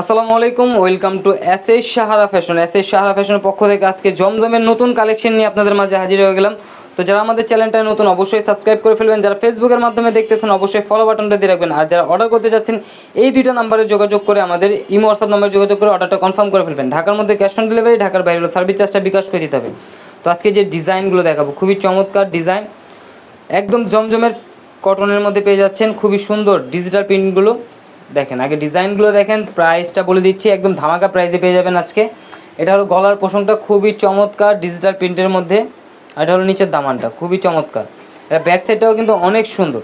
আসসালামু আলাইকুম, welcome to S S Sahara fashion. S S Sahara ফ্যাশনের পক্ষ থেকে আজকে জমজমের নতুন কালেকশন নিয়ে আপনাদের মাঝে হাজির হয়ে গেলাম। তো যারা আমাদের চ্যানেলটা নতুন, অবশ্যই সাবস্ক্রাইব করে ফেলবেন। যারা ফেসবুকের মাধ্যমে দেখতেছেন, অবশ্যই ফলো বাটনটা দিয়ে রাখবেন। আর যারা অর্ডার করতে যাচ্ছেন, এই দুইটা নাম্বারে যোগাযোগ করে আমাদের ইমো হোয়াটসঅ্যাপ নাম্বারে যোগাযোগ করে অর্ডারটা কনফার্ম করে ফেলবেন। ঢাকার মধ্যে ক্যাশ অন ডেলিভারি ঢাকার বাইরে সার্ভিস চার্জটা বিকাশ করে দিতে হবে। তো আজকে যে ডিজাইনগুলো দেখাবো, খুবই চমৎকার ডিজাইন। একদম জমজমের কটনের মধ্যে পেয়ে যাচ্ছেন, খুবই সুন্দর ডিজিটাল প্রিন্টগুলো দেখেন, আগে ডিজাইনগুলো দেখেন প্রাইসটা বলে দিচ্ছি, একদম ধামাকা প্রাইসে পেয়ে যাবেন আজকে। এটা হলো গলার পোষণটা খুবই চমৎকার ডিজিটাল প্রিন্টের মধ্যে, আর এটা হলো নিচের দামানটা, খুবই চমৎকার। এটা ব্যাক সাইডটাও কিন্তু অনেক সুন্দর।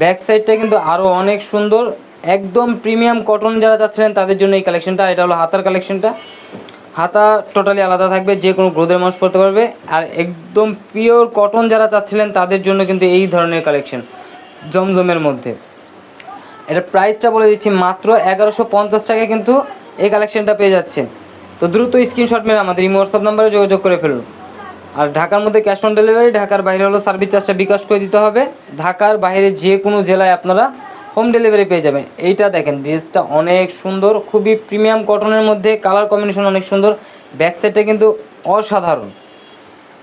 ব্যাক সাইডটা কিন্তু আরও অনেক সুন্দর, একদম প্রিমিয়াম কটন যারা চাচ্ছিলেন তাদের জন্য এই কালেকশনটা এটা হলো হাতার কালেকশনটা হাতা টোটালি আলাদা থাকবে, যে কোনো গ্রোদের মানুষ পড়তে পারবে। আর একদম পিওর কটন যারা চাচ্ছিলেন তাদের জন্য কিন্তু এই ধরনের কালেকশন জমজমের মধ্যে। এটা প্রাইসটা বলে দিচ্ছি মাত্র এগারোশো পঞ্চাশ টাকায় কিন্তু এই কালেকশনটা পেয়ে যাচ্ছেন। তো দ্রুত স্ক্রিনশট মেরে আমাদের এই হোয়াটসঅ্যাপ নাম্বারে যোগাযোগ করে ফেলুন। আর ঢাকার মধ্যে ক্যাশ অন ডেলিভারি ঢাকার বাইরে হলো সার্ভিস চার্জটা বিকাশ করে দিতে হবে। ঢাকার বাইরে যে কোনো জেলায় আপনারা হোম ডেলিভারি পেয়ে যাবেন। এইটা দেখেন ড্রেসটা অনেক সুন্দর, খুবই প্রিমিয়াম কটনের মধ্যে কালার কম্বিনেশন অনেক সুন্দর ব্যাক সাইডটা কিন্তু অসাধারণ।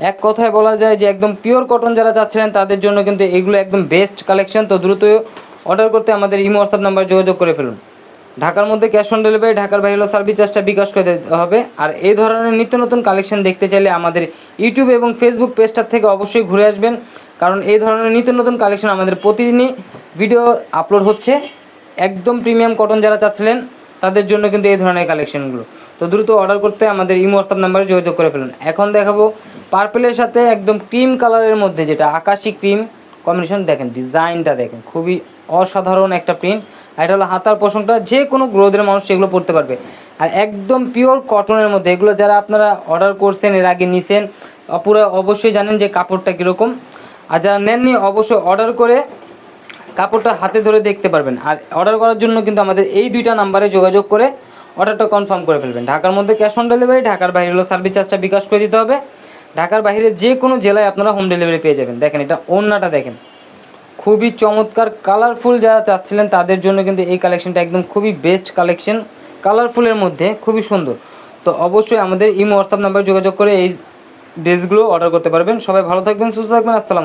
এক কথায় বলা যায় যে একদম পিওর কটন যারা চাচ্ছিলেন, তাদের জন্য কিন্তু এগুলো একদম বেস্ট কালেকশন তো দ্রুত অর্ডার করতে আমাদের ইমো হোয়াটসঅ্যাপ নাম্বার যোগাযোগ করে ফেলুন। ঢাকার মধ্যে ক্যাশ অন ডেলিভারি ঢাকার বাইরে সার্ভিস চার্জটা বিকাশ করে দিতে হবে। আর এই ধরনের নিত্য নতুন কালেকশন দেখতে চাইলে আমাদের ইউটিউব এবং ফেসবুক পেজটার থেকে অবশ্যই ঘুরে আসবেন। কারণ এই ধরনের নিত্য নতুন কালেকশন আমাদের প্রতিদিনই ভিডিও আপলোড হচ্ছে। একদম প্রিমিয়াম কটন যারা চাচ্ছিলেন, তাদের জন্য কিন্তু এই ধরনের কালেকশনগুলো তো দ্রুত অর্ডার করতে আমাদের ইমো হোয়াটসঅ্যাপ নাম্বারে যোগাযোগ করে ফেলুন। এখন দেখাবো পার্পেলের সাথে একদম ক্রিম কালারের মধ্যে যেটা আকাশি ক্রিম কম্বিনেশন দেখেন ডিজাইনটা দেখেন, খুবই অসাধারণ একটা প্রিন্ট আর এটা হলো হাতার পোষণটা যে কোনো গ্রোদের মানুষ এগুলো পড়তে পারবে। আর একদম পিওর কটনের মধ্যে, এগুলো যারা আপনারা অর্ডার করছেন, এর আগে নিছেন পুরো অবশ্যই জানেন যে কাপড়টা কীরকম। আর যারা নেননি, অবশ্যই অর্ডার করে কাপড়টা হাতে ধরে দেখতে পারবেন। আর অর্ডার করার জন্য কিন্তু আমাদের এই দুইটা নাম্বারে যোগাযোগ করে অর্ডারটা কনফার্ম করে ফেলবেন। ঢাকার মধ্যে ক্যাশ অন ডেলিভারি ঢাকার বাইরে হলো সার্ভিস চার্জটা বিকাশ করে দিতে হবে। ঢাকার বাইরে যে কোনো জেলায় আপনারা হোম ডেলিভারি পেয়ে যাবেন। দেখেন এটা ওন্নাটা দেখেন। খুবই চমৎকার কালারফুল যারা চাচ্ছিলেন তাদের জন্য কিন্তু এই কালেকশনটা একদম খুবই বেস্ট কালেকশন কালারফুলের মধ্যে, খুবই সুন্দর। তো অবশ্যই আমাদের ইমো হোয়াটসঅ্যাপ নাম্বারে যোগাযোগ করে এই ড্রেসগুলো অর্ডার করতে পারবেন। সবাই ভালো থাকবেন, সুস্থ থাকবেন, আসসালাম